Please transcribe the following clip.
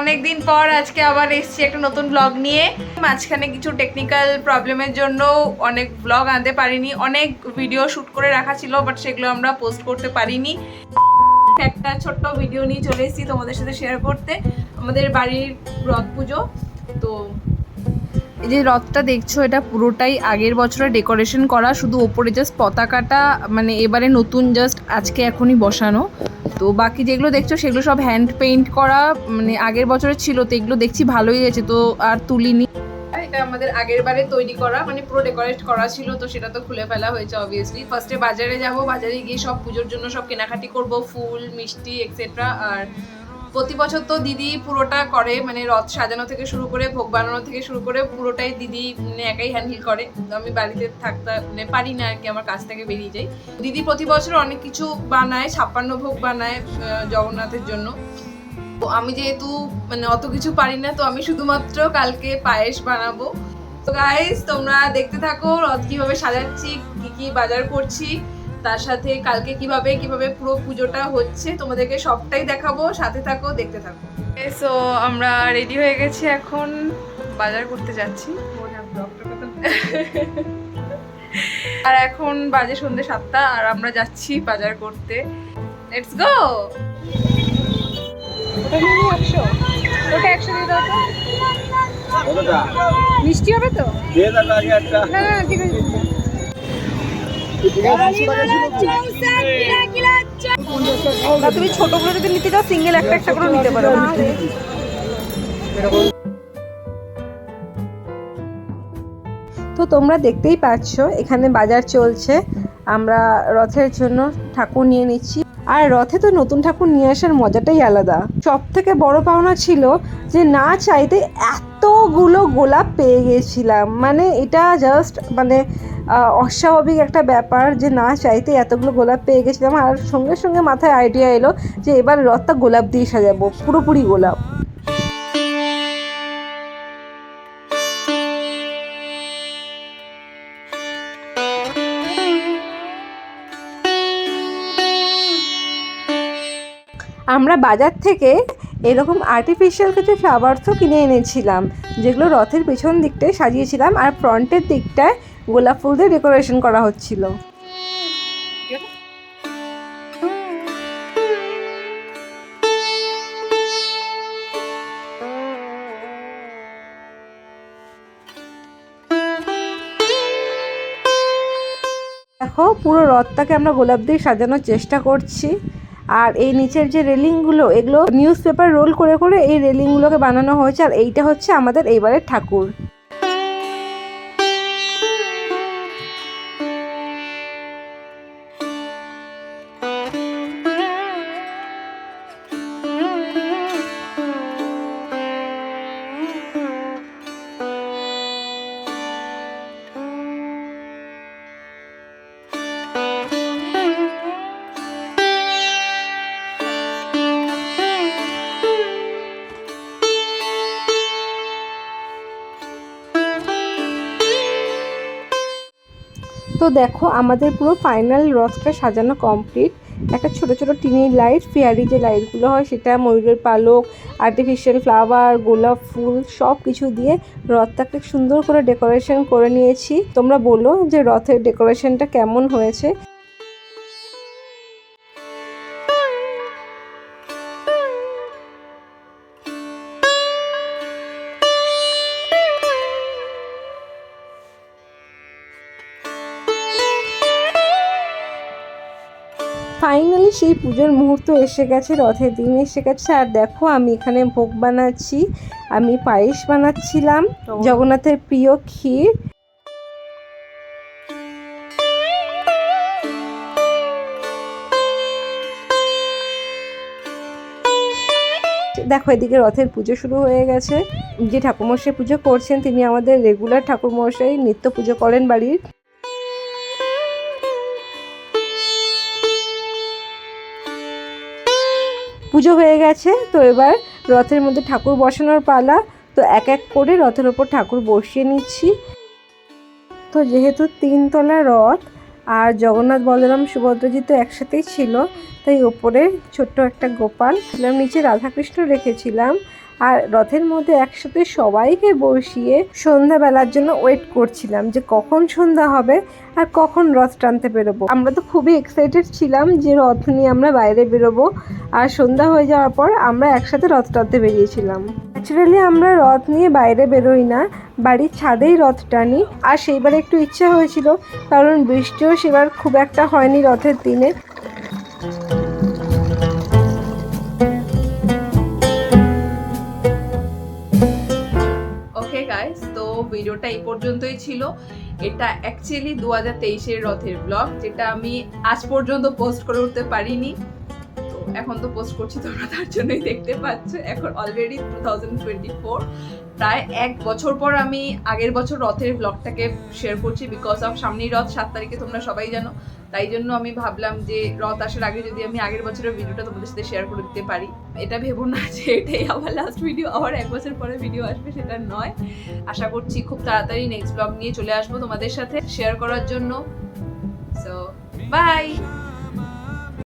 অনেক দিন পর আজকে আবার এসেছি একটা নতুন ব্লগ নিয়ে। মাঝখানে কিছু টেকনিক্যাল প্রবলেমের জন্য অনেক ব্লগ আনতে পারিনি, অনেক ভিডিও শ্যুট করে রাখা ছিল বাট সেগুলো আমরা পোস্ট করতে পারিনি। একটা ছোট্ট ভিডিও নিয়ে চলে এসেছি তোমাদের সাথে শেয়ার করতে, আমাদের বাড়ির রথ পুজো। তো এই যে রথটা দেখছ, এটা পুরোটাই আগের বছরে ডেকোরেশন করা, শুধু ওপরে জাস্ট পতাকাটা মানে এবারে নতুন জাস্ট আজকে এখনই বসানো। তো বাকি যেগুলো দেখছ সেগুলো সব হ্যান্ড পেইন্ট করা মানে আগের বছরে ছিল তো এগুলো দেখছি ভালোই গেছে তো আর তুলিনি। এটা আমাদের আগের বারে তৈরি করা মানে পুরো ডেকোরেট করা ছিল তো সেটা তো খুলে ফেলা হয়েছে অবভিয়াসলি ফার্স্টে বাজারে যাব, বাজারে গিয়ে সব পুজোর জন্য সব কেনাকাটি করব, ফুল, মিষ্টি এক্সেট্রা আর প্রতি বছর তো দিদি পুরোটা করে মানে রথ সাজানো থেকে শুরু করে, ভোগ বানানো থেকে শুরু করে পুরোটাই দিদি মানে একাই হ্যান্ডেল করে। আমি বাড়িতে থাকতে মানে পারি না আর কি, আমার কাছ থেকে বেরিয়ে যাই দিদি প্রতি বছর অনেক কিছু বানায়, ছাপ্পান্ন ভোগ বানায় জগন্নাথের জন্য। তো আমি যেহেতু মানে অত কিছু পারি না, তো আমি শুধুমাত্র কালকে পায়েস বানাবো। তো গাইস তোমরা দেখতে থাকো রথ কীভাবে সাজাচ্ছি, কি কি বাজার করছি। তার সাথে কালকে কীভাবে কীভাবে পুরো পুজোটা হচ্ছে তোমাদেরকে সবটাই দেখাবো সাথে থাকো দেখতে থাকো। সো আমরা রেডি হয়ে গেছি এখন বাজার করতে যাচ্ছি। আর এখন বাজে সন্ধ্যে সাতটা আর আমরা যাচ্ছি বাজার করতে। লেটস গো একশো ওটা একশো দিয়ে দাও তো মিষ্টি হবে তো না না ঠিক আছে। তুমি ছোটগুলো যদি নিতে চাও সিঙ্গেল একটা একটা করে নিতে পারো। তো তোমরা দেখতেই পাচ্ছ, এখানে বাজার চলছে। আমরা রথের জন্য ঠাকুর নিয়ে নিচ্ছি। আর রথে তো নতুন ঠাকুর নিয়ে আসার মজাটাই আলাদা। সব থেকে বড় পাওনা ছিল যে না চাইতে এতগুলো গোলাপ পেয়ে গেছিলাম। মানে এটা জাস্ট মানে অস্বাভাবিক একটা ব্যাপার যে না চাইতে এতগুলো গোলাপ পেয়ে গেছিলাম। আর সঙ্গে সঙ্গে মাথায় আইডিয়া এলো যে এবার রথটা গোলাপ দিয়ে সাজাবো, পুরোপুরি গোলাপ। আমরা বাজার থেকে এরকম আর্টিফিশিয়াল কিছু ফ্লাওয়ার্সও কিনে এনেছিলাম, যেগুলো রথের পেছন দিকটায় সাজিয়েছিলাম আর ফ্রন্টের দিকটায় গোলাপ ফুল দিয়ে ডেকোরেশন করা হচ্ছিল। দেখো পুরো রথটাকে আমরা গোলাপ দিয়ে সাজানোর চেষ্টা করছি। আর এই নিচের যে রেলিংগুলো, এগুলো নিউজ পেপার রোল করে করে এই রেলিংগুলোকে বানানো হয়েছে। আর এইটা হচ্ছে আমাদের এইবারের ঠাকুর। দেখো, আমাদের পুরো ফাইনাল রথটা সাজানো কমপ্লিট একটা ছোট ছোট টিনের লাইট ফেয়ারি যে লাইটগুলো হয়, সেটা ময়ূরের পালক আর্টিফিশিয়াল ফ্লাওয়ার গোলাপ ফুল সব কিছু দিয়ে রথটাকে সুন্দর করে ডেকোরেশন করে নিয়েছি। তোমরা বলো যে রথের ডেকোরেশনটা কেমন হয়েছে। ফাইনালি সেই পুজোর মুহূর্ত এসে গেছে রথের দিন এসে গেছে। আর দেখো আমি এখানে ভোগ বানাচ্ছি। আমি পায়েস বানাচ্ছিলাম জগন্নাথের প্রিয় ক্ষীর। দেখো এদিকে রথের পুজো শুরু হয়ে গেছে। যে ঠাকুরমশাই পুজো করছেন তিনি আমাদের রেগুলার ঠাকুরমশাই নিত্য পুজো করেন বাড়ির। পুজো হয়ে গেছে, তো এবার রথের মধ্যে ঠাকুর বসানোর পালা, তো এক এক করে রথের ওপর ঠাকুর বসিয়ে নিচ্ছি। তো যেহেতু তিনতলা রথ, আর জগন্নাথ, বলরাম, সুভদ্রজি তো একসাথেই ছিল, তাই ওপরে ছোট্ট একটা গোপাল নিচে রাধাকৃষ্ণ রেখেছিলাম। আর রথের মধ্যে একসাথে সবাইকে বসিয়ে সন্ধ্যাবেলার জন্য ওয়েট করছিলাম যে কখন সন্ধ্যা হবে আর কখন রথ টানতে বেরোবো। আমরা তো খুবই এক্সাইটেড ছিলাম যে রথ নিয়ে আমরা বাইরে বেরোবো। আর সন্ধ্যা হয়ে যাওয়ার পর আমরা একসাথে রথ টানতে বেরিয়েছিলাম। ন্যাচারালি আমরা রথ নিয়ে বাইরে বেরোই না, বাড়ির ছাদেই রথ টানি। আর সেইবার একটু ইচ্ছা হয়েছিল, কারণ বৃষ্টিও সেবার খুব একটা হয়নি রথের দিনে। ভিডিওটা এই পর্যন্তই ছিল। এটা অ্যাকচুয়ালি দু হাজার তেইশের রথের ব্লগ যেটা আমি আজ পর্যন্ত পোস্ট করে উঠতে পারিনি। এখন তো পোস্ট করছি, তোমরা তার জন্যই দেখতে পাচ্ছ। এখন already two thousand twenty four প্রায় এক বছর পর আমি আগের বছর রথের ব্লগটাকে শেয়ার করছি বিকজ অফ সামনেই রথ, সাত তারিখে তোমরা সবাই জানো। তাই জন্য আমি ভাবলাম যে রথ আসার আগে যদি আমি আগের বছরের ভিডিওটা তোমাদের সাথে শেয়ার করে দিতে পারি। এটা ভেবো না যে এটাই আবার লাস্ট ভিডিও আবার এক বছর পরে ভিডিও আসবে, সেটা নয়। আশা করছি খুব তাড়াতাড়ি নেক্সট ব্লগ নিয়ে চলে আসব তোমাদের সাথে শেয়ার করার জন্য। So by